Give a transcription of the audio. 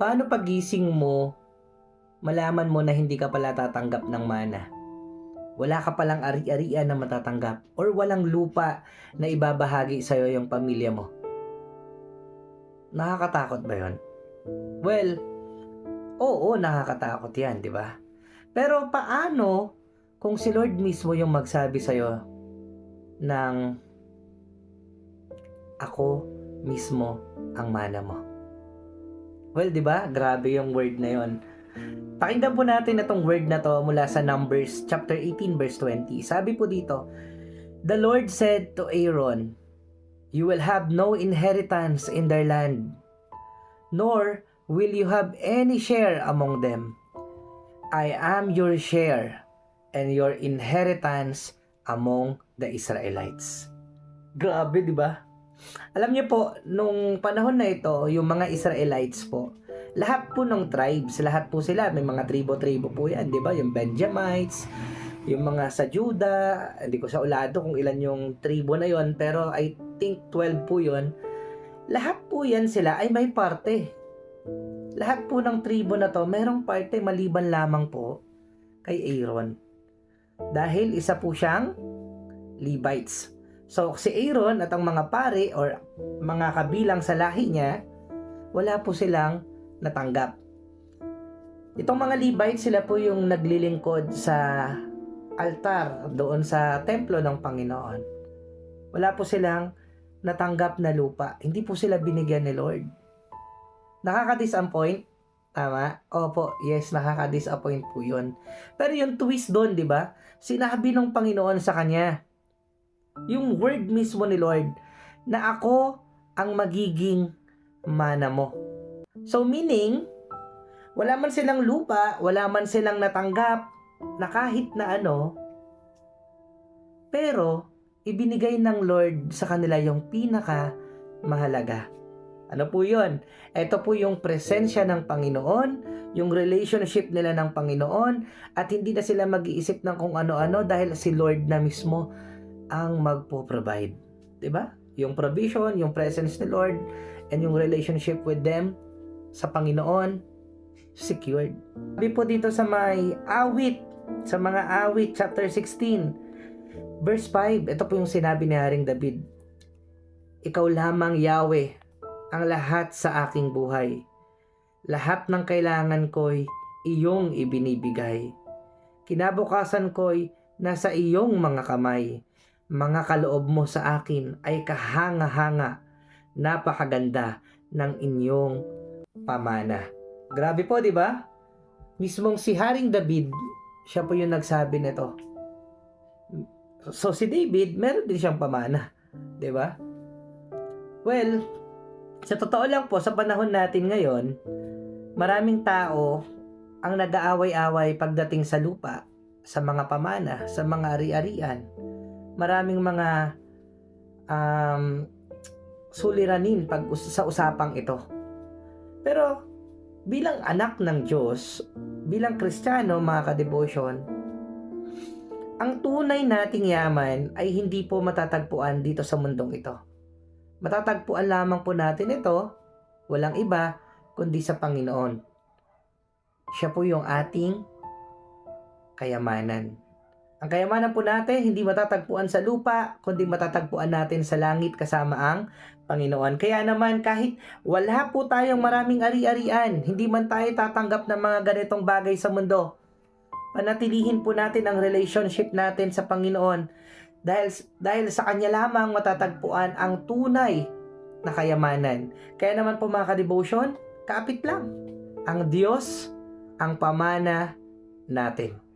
paano pagising mo, malaman mo na hindi ka pala tatanggap ng mana? Wala ka palang ari-arian na matatanggap or walang lupa na ibabahagi sa'yo yung pamilya mo. Nakakatakot ba yon? Well, oo, nakakatakot yan, di ba? Pero paano kung si Lord mismo yung magsabi sa'yo ng ako mismo ang mana mo? Well, di ba? Grabe yung word na yon. Pakinggan po natin itong word na to mula sa Numbers chapter 18 verse 20. Sabi po dito, The Lord said to Aaron, You will have no inheritance in their land, nor will you have any share among them. I am your share and your inheritance among the Israelites. Grabe, di ba? Alam niyo po, nung panahon na ito, yung mga Israelites po, lahat po ng tribes, lahat po sila, may mga tribo-tribo po yan, di ba? Yung Benjamites, yung mga sa Judah, hindi ko sa ulado kung ilan yung tribo na yon pero I think 12 po yon Lahat po yan sila ay may parte. Lahat po ng tribo na to, merong parte maliban lamang po kay Aaron. Dahil isa po siyang Levites. So, si Aaron at ang mga pare or mga kabilang sa lahi niya, wala po silang natanggap. Itong mga Levites, sila po yung naglilingkod sa altar doon sa templo ng Panginoon. Wala po silang natanggap na lupa. Hindi po sila binigyan ni Lord. Nakaka-disappoint? Tama? Opo, yes, nakaka-disappoint po yun. Pero yung twist doon, di ba? Sinabi ng Panginoon sa kanya, yung word mismo ni Lord, na ako ang magiging mana mo. So meaning, wala man silang lupa, wala man silang natanggap na kahit na ano, pero ibinigay ng Lord sa kanila yung pinaka mahalaga. Ano po yun? Ito po yung presensya ng Panginoon, yung relationship nila ng Panginoon, at hindi na sila mag-iisip ng kung ano-ano dahil si Lord na mismo ang magpo-provide. ba? Yung provision, yung presence ni Lord, and yung relationship with them sa Panginoon, secured. Sabi po dito sa may awit, sa mga awit, chapter 16, verse 5, ito po yung sinabi ni Haring David. Ikaw lamang, Yahweh, ang lahat sa aking buhay. Lahat ng kailangan ko'y iyong ibinibigay. Kinabukasan ko'y nasa iyong mga kamay. Mga kaloob mo sa akin ay kahanga-hanga. Napakaganda ng inyong pamana. Grabe po, di ba? Mismong si Haring David, siya po yung nagsabi nito. So si David, meron din siyang pamana, di ba? Well, sa totoo lang po, sa panahon natin ngayon, maraming tao ang nag-aaway-away pagdating sa lupa, sa mga pamana, sa mga ari-arian. Maraming mga um, suliranin pag sa usapang ito. Pero bilang anak ng Diyos, bilang Kristiyano, mga kadebosyon, ang tunay nating yaman ay hindi po matatagpuan dito sa mundong ito. Matatagpuan lamang po natin ito, walang iba, kundi sa Panginoon. Siya po yung ating kayamanan. Ang kayamanan po natin, hindi matatagpuan sa lupa, kundi matatagpuan natin sa langit kasama ang Panginoon. Kaya naman kahit wala po tayong maraming ari-arian, hindi man tayo tatanggap ng mga ganitong bagay sa mundo, panatilihin po natin ang relationship natin sa Panginoon dahil dahil sa kanya lamang matatagpuan ang tunay na kayamanan. Kaya naman po mga ka-devotion, kapit lang. Ang Diyos ang pamana natin.